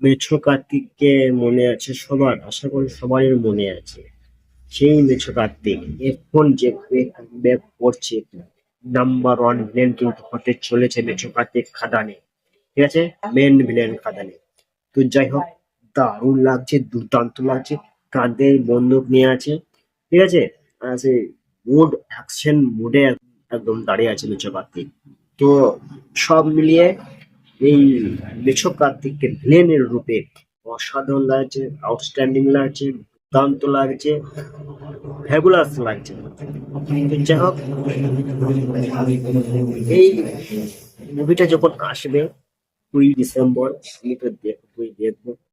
মেছো কার্তিককে মনে আছে সবার? আশা করি সবারই মনে আছে। সেই মেছো কার্তিক এখন যে ব্যাক করছে নাম্বার ওয়ান ভিলেন কিন্তু হতে চলেছে মেছো কার্তিক খাদানে। ঠিক আছে? মেন ভিলেন খাদানে। তো যাই হোক, দারুণ লাগছে, দুর্দান্ত লাগছে কাঁধে বন্দুক নিয়ে আছে। ঠিক আছে? সে মুড অ্যাকশন মুডে একদম দাঁড়িয়ে আছে মেছো কার্তিক তো সব মিলিয়ে এই লেখক কার্তিককে ভিলেনের রূপে অসাধারণ লাগছে আউটস্ট্যান্ডিং লাগছে, দুর্দান্ত লাগছে ফ্যাবুলাস লাগছে। যাই হোক, এই মুভিটা যখন আসবে কুড়ি ডিসেম্বর, আমি তো দেখবই দেখব।